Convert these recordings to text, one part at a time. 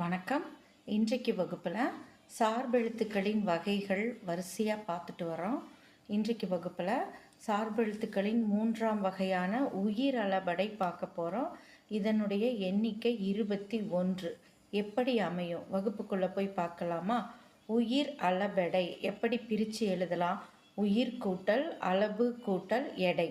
வணக்கம். இன்றைக்கு வகுப்பில் சார்பெழுத்துக்களின் வகைகள் வரிசையாக பார்த்துட்டு வரோம் இன்றைக்கு வகுப்பில் சார்பெழுத்துக்களின் மூன்றாம் வகையான உயிர் அளபடை பார்க்க போகிறோம் இதனுடைய எண்ணிக்கை இருபத்தி ஒன்று. எப்படி அமையும்? வகுப்புக்குள்ளே போய் பார்க்கலாமா? உயிர் அளபெடை எப்படி பிரித்து எழுதலாம்? உயிர் கூட்டல் அளவு கூட்டல் எடை.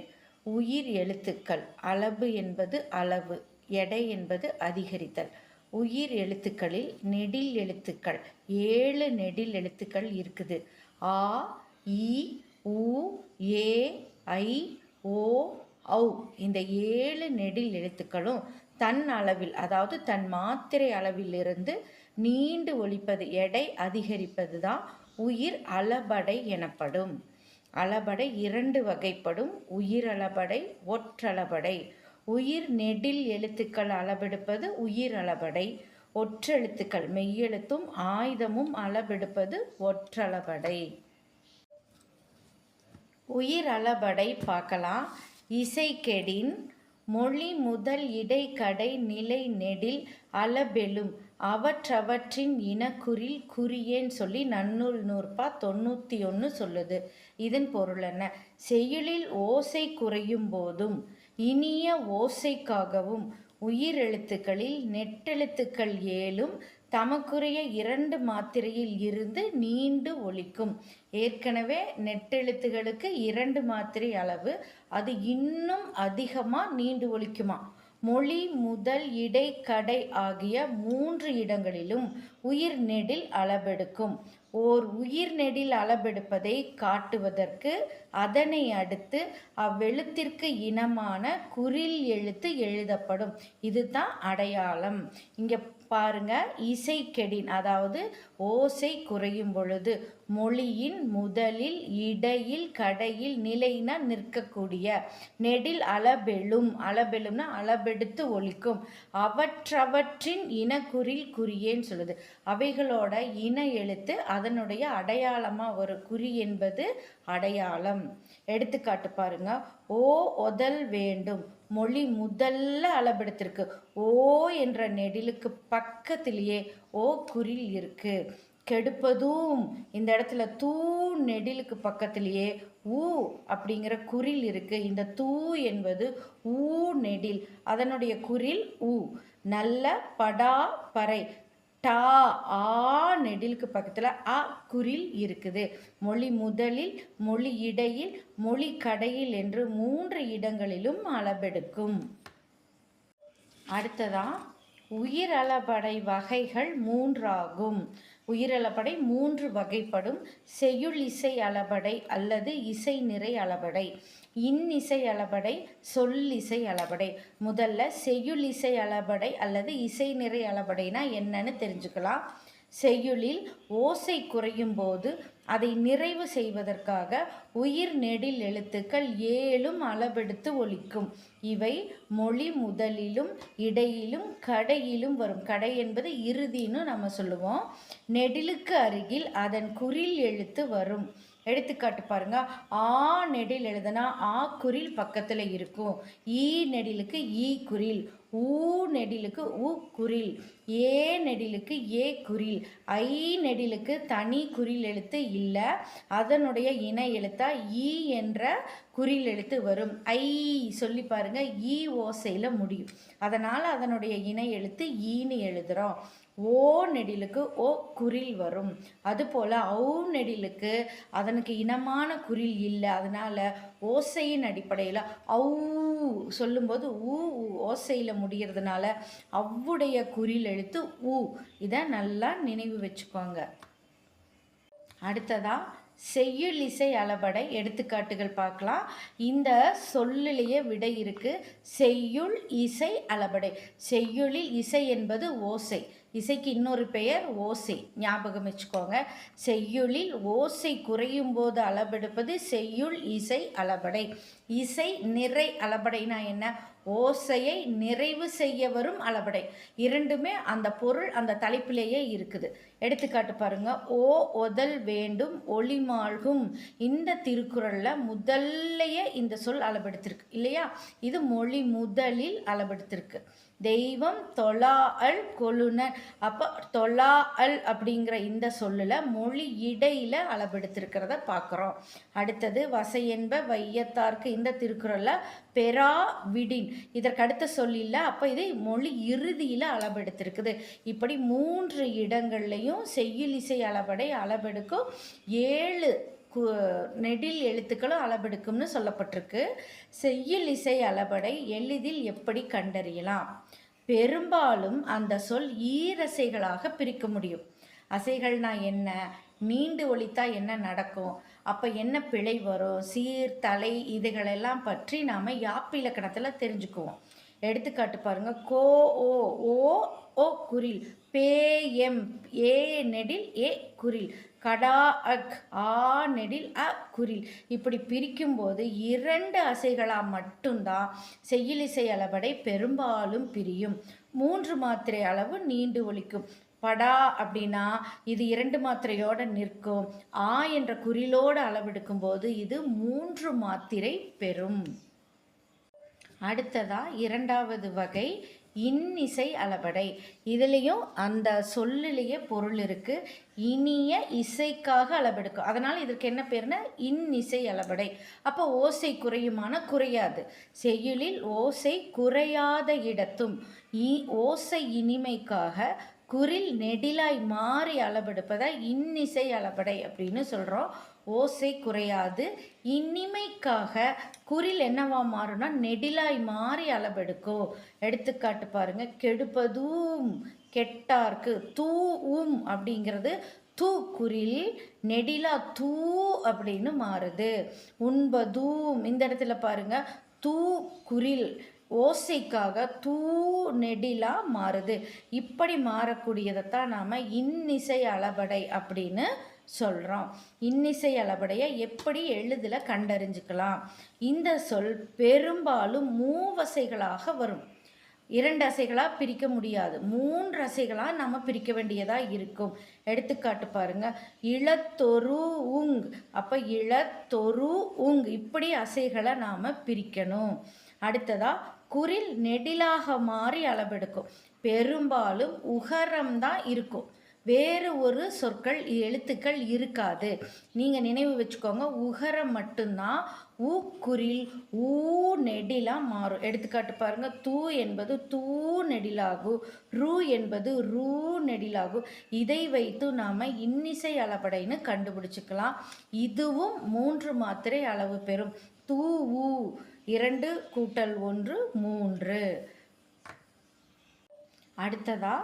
உயிர் எழுத்துக்கள் அளவு என்பது அளவு எடை என்பது அதிகரித்தல். உயிர் எழுத்துக்களில் நெடில் எழுத்துக்கள் ஏழு நெடில் எழுத்துக்கள் இருக்குது. ஆ இ உ ஏ ஐ ஓ ஔ. இந்த ஏழு நெடில் எழுத்துக்களும் தன் அளவில் அதாவது தன் மாத்திரை அளவிலிருந்து நீண்டு ஒழிப்பது எடை அதிகரிப்பது தான் உயிர் அளபடை எனப்படும். அளபடை இரண்டு வகைப்படும். உயிர் அளபடை ஒற்றளபடை. உயிர் நெடில் எழுத்துக்கள் அளவெடுப்பது உயிர் அளபடை ஒற்றெழுத்துக்கள் மெய்யெழுத்தும் ஆயுதமும் அளவெடுப்பது ஒற்றளபடை உயிர் அளபடை பார்க்கலாம். இசைக்கெடின் மொழி முதல் இடைக்கடை நிலை நெடில் அளபெலும் அவற்றவற்றின் இனக்குறில் குறியேன்னு சொல்லி நன்னூல் நூற்பா தொண்ணூற்றி ஒன்று சொல்லுது. இதன் பொருள் என்ன? செயலில் ஓசை குறையும் போதும். இனிய ஓசைக்காகவும் உயிரெழுத்துக்களில் நெட்டெழுத்துக்கள் ஏழும் தமக்குரிய இரண்டு மாத்திரையில் இருந்து நீண்டு ஒழிக்கும் ஏற்கனவே நெட்டெழுத்துகளுக்கு இரண்டு மாத்திரை அளவு அது இன்னும் அதிகமாக நீண்டு ஒழிக்குமா மொழி முதல் இடை கடை ஆகிய மூன்று இடங்களிலும் உயிர் நெடில் அளபெடுக்கும் ஓர் உயிர் நெடில் அளபெடுப்பதை காட்டுவதற்கு அதனை அடுத்து அவ்வெழுத்திற்கு இனமான குறில் எழுத்து எழுதப்படும். இதுதான் அடையாளம். இங்கே பாருங்க இசை கெடின் அதாவது ஓசை குறையும் பொழுது மொழியின் முதலில் இடையில் கடையில் நிலையினா நிற்கக்கூடிய நெடில் அளபெழும் அளபெழும்னா அளபெடுத்து ஒலிக்கும் அவற்றவற்றின் இனக்குறில் குறியேன்னு சொல்லுது. அவைகளோட இன எழுத்து அதனுடைய அடையாளமாக ஒரு குறி என்பது அடையாளம். எடுத்துக்காட்டு பாருங்க ஓ ஒதல் வேண்டும். மொழி முதல்ல அளபெடுத்திருக்கு ஓ என்ற நெடிலுக்கு பக்கத்திலேயே ஓ குறில் இருக்கு. கெடுப்பதும் இந்த இடத்துல தூ நெடிலுக்கு பக்கத்திலேயே ஊ அப்படிங்கிற குறில் இருக்கு. இந்த தூ என்பது ஊ நெடில். அதனுடைய குறில் ஊ. நல்ல படா பறை. டா ஆ நெடிலுக்கு பக்கத்தில் அ குறில் இருக்குது. மொழி முதலில் மொழி இடையில் மொழி கடையில் என்று மூன்று இடங்களிலும் அளபெடுக்கும் அடுத்ததா உயிரளபடை வகைகள் மூன்றாகும். உயிரளபடை மூன்று வகைப்படும் செய்யுள் இசை அளபடை அல்லது இசை நிறை அளபடை. இன்னிசை அளபடை இசை அளபடை. முதல்ல செய்யுள் இசை அளபடை அல்லது இசை நிறை அளபடைனா என்னன்னு தெரிஞ்சுக்கலாம். செய்யுளில் ஓசை குறையும் போது அதை நிறைவு செய்வதற்காக உயிர் நெடில் எழுத்துக்கள் ஏழும் அளவெடுத்து ஒலிக்கும். இவை மொழி முதலிலும் இடையிலும் கடையிலும் வரும். கடை என்பது இறுதின்னு நம்ம சொல்லுவோம். நெடிலுக்கு அருகில் அதன் குறில் எழுத்து வரும். எடுத்துக்காட்டு பாருங்க. ஆ நெடில் எழுதுனா ஆ குறில் பக்கத்தில் இருக்கும். ஈ நெடிலுக்கு ஈ குறில் ஊ நெடிலுக்கு உ குறில் ஏ நெடிலுக்கு ஏ குறில் ஐ நெடிலுக்கு தனி குறில் எழுத்து இல்லை. அதனுடைய இணை எழுத்தா ஈ என்ற குரில் எழுத்து வரும். ஐ சொல்லி பாருங்க. ஈ ஓசையில் முடியும். அதனால் அதனுடைய இணை எழுத்து ஈன்னு எழுதுகிறோம் ஓ நெடிலுக்கு ஓ குறில் வரும். அதுபோல் ஔ நெடிலுக்கு அதனுக்கு இனமான குறில் இல்லை. அதனால் ஓசையின் அடிப்படையில் ஔ சொல்லும்போது ஊ ஓசையில் முடிகிறதுனால அவ்வுடைய குறில் எழுத்து ஊ. இதை நல்லா நினைவு வச்சுக்கோங்க. அடுத்ததா செய்யுள் இசை அளபடை எடுத்துக்காட்டுகள் பார்க்கலாம். இந்த சொல்லிலேயே விடை இருக்கு. செய்யுள் இசை அளபடை. செய்யுளில் இசை என்பது ஓசை. இசைக்கு இன்னொரு பெயர் ஓசை. ஞாபகம் வச்சுக்கோங்க. செய்யுளில் ஓசை குறையும் போது அளபெடுப்பது செய்யுள் இசை அளபடை. இசை நிறை அளபடைனா என்ன? ஓசையை நிறைவு செய்ய வரும் அளபடை இரண்டுமே அந்த பொருள் அந்த தலைப்பிலேயே இருக்குது. எடுத்துக்காட்டு பாருங்க. ஓ ஒதல் வேண்டும் ஒளிமாழ்கும் இந்த திருக்குறளில் முதல்லையே இந்த சொல் அளபெடுத்திருக்கு இல்லையா? இது மொழி முதலில் அளபெடுத்திருக்கு தெய்வம் தொலா அல் கொழுனர் அப்போ தொலா அல் அப்படிங்கிற இந்த சொல்லில் மொழி இடையில் அளபெடுத்திருக்கிறத பார்க்குறோம் அடுத்தது வசை என்ப வையத்தார்க்கு இந்த திருக்குறளில் பெரா விடின் இதற்கு அடுத்த சொல்லில்ல அப்போ இது மொழி இறுதியில் அளபெடுத்திருக்குது இப்படி மூன்று இடங்கள்லையும் செய்யுளிசை அளபடை அளபெடுக்கும் ஏழு கு நெடில் எழுத்துக்களும் அளபெடுக்கும்னு சொல்லப்பட்டிருக்கு. செய்யுள் இசை அளபடை எளிதில் எப்படி கண்டறியலாம்? பெரும்பாலும் அந்த சொல் ஈரசைகளாக பிரிக்க முடியும். அசைகள்னா என்ன? நீண்டு ஒழித்தா என்ன நடக்கும்? அப்போ என்ன பிழை வரும்? சீர் தலை இதுகளெல்லாம் பற்றி நாம் யாப்பிலக்கணத்தில் தெரிஞ்சுக்குவோம். எடுத்துக்காட்டு பாருங்கள் கோ ஓ ஓ ஓ குரில். பே எம் ஏ நெடில் ஏ குரில். கடா அக் ஆ நெடில் அ குரில். இப்படி பிரிக்கும்போது இரண்டு அசைகளாக மட்டும்தான் செய்யுளிசை அளவடை பெரும்பாலும் பிரியும். மூன்று மாத்திரை அளவு நீண்டு ஒழிக்கும் படா அப்படின்னா இது இரண்டு மாத்திரையோட நிற்கும். ஆ என்ற குறிலோடு அளவெடுக்கும் போது இது மூன்று மாத்திரை பெறும். அடுத்ததா இரண்டாவது வகை இன்னிசை அளபடை. இதுலேயும் அந்த சொல்லிலேயே பொருள் இருக்குது இனிய இசைக்காக அளபெடுக்கும் அதனால் இதற்கு என்ன பேர்னா இன்னிசை அளபடை. அப்போ ஓசை குறையுமான குறையாது. செய்யுளில் ஓசை குறையாத இடத்தும் இ ஓசை இனிமைக்காக குரில் நெடிலாய் மாறி அளபெடுப்பதை இன்னிசை அளபடை அப்படின்னு சொல்கிறோம் ஓசை குறையாது. இனிமைக்காக குரில் என்னவா மாறும்னா நெடிலாய் மாறி அளபெடுக்கும் எடுத்துக்காட்டு பாருங்க. கெடுப்பதும் கெட்டார்க்கு தூவும் அப்படிங்கிறது தூ குரில் நெடிலா தூ அப்படின்னு மாறுது. உண்பதும் இந்த இடத்துல பாருங்க. தூ குரில் ஓசைக்காக தூ நெடிலாக மாறுது. இப்படி மாறக்கூடியதைத்தான் நாம் இன்னிசை அளபடை அப்படின்னு சொல்கிறோம் இன்னிசை அளபடையை எப்படி எளிதில் கண்டறிஞ்சுக்கலாம்? இந்த சொல் பெரும்பாலும் மூவசைகளாக வரும். இரண்டு அசைகளாக பிரிக்க முடியாது. மூன்று அசைகளாக நம்ம பிரிக்க வேண்டியதாக இருக்கும். எடுத்துக்காட்டு பாருங்க. இளத்தொரு உங். அப்போ இளத்தொரு உங். இப்படி அசைகளை நாம் பிரிக்கணும். அடுத்ததா குரில் நெடிலாக மாறி அளவெடுக்கும். பெரும்பாலும் உகரம் தான் இருக்கும். வேறு ஒரு சொற்கள் எழுத்துக்கள் இருக்காது. நீங்கள் நினைவு வச்சுக்கோங்க உகரம் மட்டும்தான் ஊ குரில் ஊ நெடிலாக மாறும். எடுத்துக்காட்டு பாருங்க தூ என்பது தூ நெடிலாகும் ரூ என்பது ரூ நெடிலாகும் இதை வைத்து நாம் இன்னிசை அளபடைன்னு கண்டுபிடிச்சிக்கலாம். இதுவும் மூன்று மாத்திரை அளவு பெறும். தூ ஊ இரண்டு கூட்டல் ஒன்று மூன்று. அடுத்ததா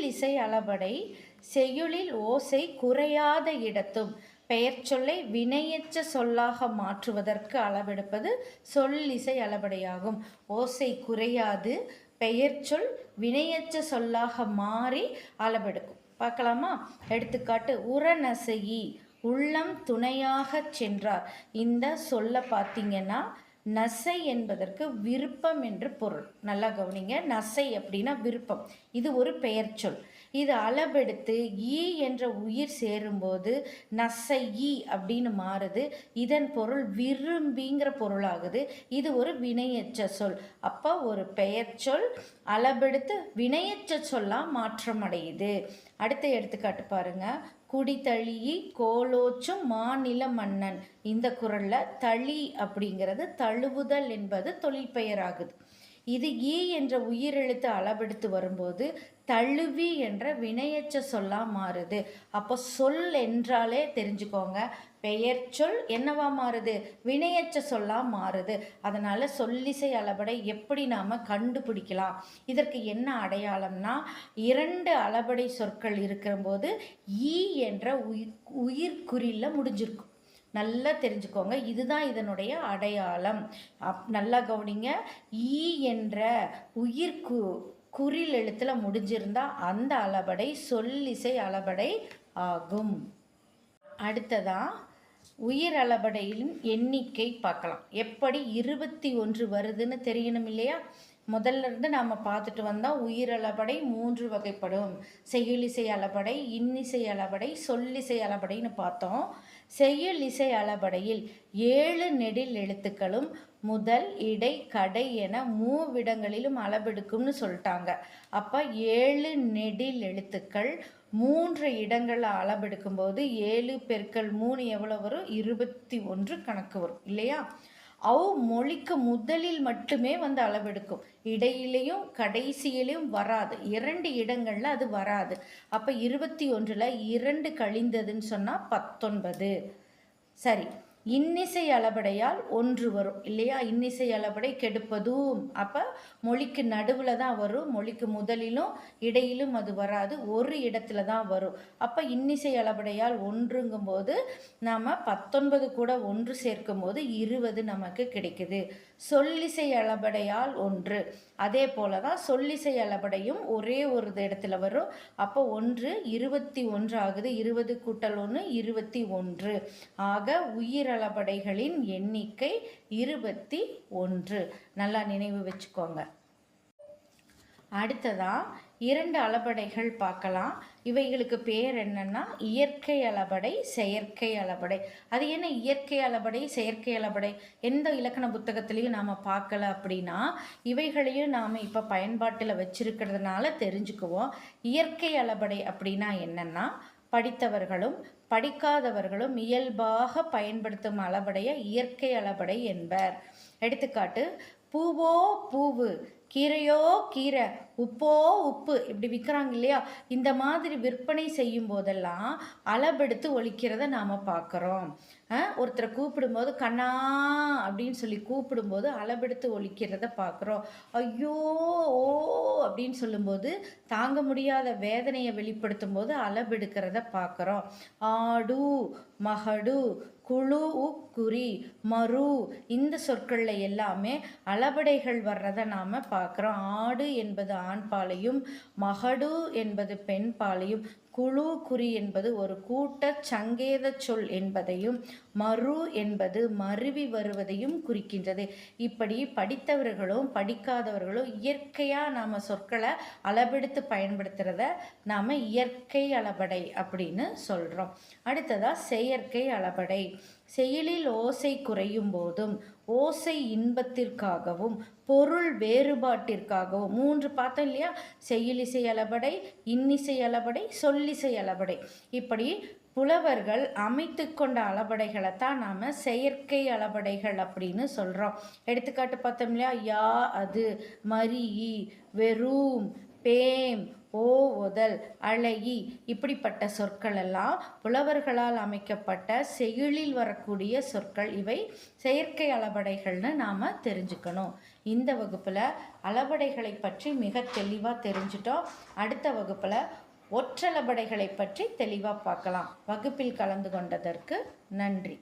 இசை அளபடை செய்யுளில் ஓசை குறையாத இடத்தும் பெயர் சொல்லை வினையற்ற சொல்லாக மாற்றுவதற்கு அளவெடுப்பது சொல் இசை அளபடையாகும். ஓசை குறையாது பெயர் சொல் வினையற்ற சொல்லாக மாறி அளவெடுக்கும். பார்க்கலாமா? எடுத்துக்காட்டு உரநசையி உள்ளம் துணையாக சென்றார். இந்த சொல்ல பார்த்தீங்கன்னா நசை என்பதற்கு விருப்பம் என்று பொருள். நல்லா கவனிங்க. நசை அப்படின்னா விருப்பம். இது ஒரு பெயர் சொல். இது அளவெடுத்து ஈ என்ற உயிர் சேரும்போது நசை ஈ அப்படின்னு மாறுது. இதன் பொருள் விரும்பிங்கிற பொருளாகுது. இது ஒரு வினையற்ற சொல். அப்போ ஒரு பெயர் சொல் அளவெடுத்து வினையற்ற சொல்லாக மாற்றம் அடையுது அடுத்த எடுத்துக்காட்டு பாருங்கள் குடித்தழியி கோலோச்சும் மாநில மன்னன். இந்த குரலில் தளி அப்படிங்கிறது தழுவுதல் என்பது தொழிற்பெயராகுது. இது ஈ என்ற உயிரெழுத்து அளவெடுத்து வரும்போது தழுவி என்ற வினையச்ச சொல்லாக மாறுது. அப்போ சொல் என்றாலே தெரிஞ்சுக்கோங்க. பெயர் சொல் என்னவா மாறுது? வினையச்ச சொல்லாக மாறுது. அதனால சொல்லிசை அளபடை எப்படி நாம் கண்டுபிடிக்கலாம்? இதற்கு என்ன அடையாளம்னா இரண்டு அளபடை சொற்கள் இருக்கிறபோது ஈ என்ற உயிர் உயிர்குறியில் முடிஞ்சிருக்கும். நல்லா தெரிஞ்சுக்கோங்க. இதுதான் இதனுடைய அடையாளம். அப் நல்லா கவனிங்க. ஈ என்ற உயிர்கு குறில் எழுத்தில் முடிஞ்சிருந்தா அந்த அளபடை சொல்லிசை அளபடை ஆகும். அடுத்ததா உயிர் அளபடையின் எண்ணிக்கை பார்க்கலாம். எப்படி இருபத்தி ஒன்று வருதுன்னு தெரியணும் இல்லையா? முதல்ல இருந்து நாம் பார்த்துட்டு வந்தால் உயிரளபடை மூன்று வகைப்படும். செயலிசை அளபடை இன்னிசை அளபடை சொல்லிசை அளபடைன்னு பார்த்தோம். செய்யுள் இசை அளபடையில் ஏழு நெடில் எழுத்துக்களும் முதல் இடை கடை என மூவிடங்களிலும் அளபெடுக்கும்னு சொல்லிட்டாங்க. அப்போ ஏழு நெடில் எழுத்துக்கள் மூன்று இடங்களில் அளபெடுக்கும்போது ஏழு பெருக்கள் மூணு எவ்வளோ வரும்? இருபத்தி ஒன்று கணக்கு வரும். இல்லையா? அவ் மொழிக்கு முதலில் மட்டுமே வந்து அளவெடுக்கும். இடையிலையும் கடைசியிலையும் வராது. இரண்டு இடங்களில் அது வராது. அப்போ இருபத்தி ஒன்றில் இரண்டு கழிந்ததுன்னு சொன்னால் பத்தொன்பது. சரி. இன்னிசை அளபடையால் ஒன்று வரும் இல்லையா? இன்னிசை அளபடை கெடுப்பதும். அப்போ மொழிக்கு நடுவில் தான் வரும் மொழிக்கு முதலிலும் இடையிலும் அது வராது ஒரு இடத்துல தான் வரும். அப்போ இன்னிசை அளபடையால் ஒன்றுங்கும்போது நாம் பத்தொன்பது கூட ஒன்று சேர்க்கும் போது இருபது நமக்கு கிடைக்குது. சொல்லிசை அளபடையால் ஒன்று. அதே போல தான் சொல்லிசை அளபடையும் ஒரே ஒரு இடத்துல வரும். அப்போ ஒன்று இருபத்தி ஒன்று ஆகுது இருபது கூட்டல் ஒன்று இருபத்தி ஒன்று. ஆக உயிரளபடைகளின் எண்ணிக்கை இருபத்தி ஒன்று. நல்லா நினைவு வச்சுக்கோங்க. அடுத்ததாக இரண்டு அளபடைகள் பார்க்கலாம். இவைகளுக்கு பேர் என்னன்னா இயற்கை அளபடை செயற்கை அளபடை. அது என்ன இயற்கை அளபடை செயற்கை அளபடை? எந்த இலக்கண புத்தகத்திலையும் நாம் பார்க்கல அப்படின்னா இவைகளையும் நாம் இப்போ பயன்பாட்டில் வச்சிருக்கிறதுனால தெரிஞ்சுக்குவோம். இயற்கை அளபடை அப்படின்னா என்னன்னா படித்தவர்களும் படிக்காதவர்களும் இயல்பாக பயன்படுத்தும் அளபடைய இயற்கை அளபடை என்பர். எடுத்துக்காட்டு பூவோ பூவு கீரையோ கீரை உப்போ உப்பு இப்படி விற்கிறாங்க இல்லையா? இந்த மாதிரி விற்பனை செய்யும் போதெல்லாம் அளபெடுத்து ஒழிக்கிறத நாம் பார்க்குறோம். ஒருத்தரை கூப்பிடும்போது கண்ணா அப்படின்னு சொல்லி கூப்பிடும்போது அளபெடுத்து ஒழிக்கிறத பார்க்குறோம். ஐயோ ஓ அப்படின்னு சொல்லும்போது தாங்க முடியாத வேதனையை வெளிப்படுத்தும் போது அளபெடுக்கிறத பார்க்குறோம். ஆடு மகடு குழு குறி மறு இந்த சொற்களில் எல்லாமே அளபடைகள் வர்றதை நாம் பார்க்குறோம். ஆடு என்பது ஆண் பாலையும் மகடு என்பது பெண் பாலையும் குழு குறி என்பது ஒரு கூட்ட சங்கேத சொல் என்பதையும் மறு என்பது மருவி வருவதையும் குறிக்கின்றது. இப்படி படித்தவர்களும் படிக்காதவர்களும் இயற்கையாக நாம் சொற்களை அளவெடுத்து பயன்படுத்துகிறத நாம் இயற்கை அளபடை அப்படின்னு சொல்கிறோம் அடுத்ததாக செயற்கை அளபடை. செயலில் ஓசை குறையும் போதும். ஓசை இன்பத்திற்காகவும் பொருள் வேறுபாட்டிற்காகவும். மூன்று பார்த்தோம் இல்லையா? செயலிசை அளபடை இன்னிசை அளபடை சொல்லிசை அளபடை. இப்படி புலவர்கள் அமைத்து கொண்ட அளபடைகளை தான் நாம் செயற்கை அளபடைகள் அப்படின்னு சொல்கிறோம் எடுத்துக்காட்டு பார்த்தோம் இல்லையா? யா அது மரி வெறும் பேம் ஓவுதல் அழகி இப்படிப்பட்ட சொற்கள் எல்லாம் புலவர்களால் அமைக்கப்பட்ட செயலில் வரக்கூடிய சொற்கள். இவை செயற்கை அளபடைகள்னு நாம் தெரிஞ்சுக்கணும். இந்த வகுப்பில் அளபடைகளை பற்றி மிக தெளிவாக தெரிஞ்சிட்டோம். அடுத்த வகுப்பில் ஒற்றளபடைகளை பற்றி தெளிவாக பார்க்கலாம். வகுப்பில் கலந்து கொண்டதற்கு நன்றி.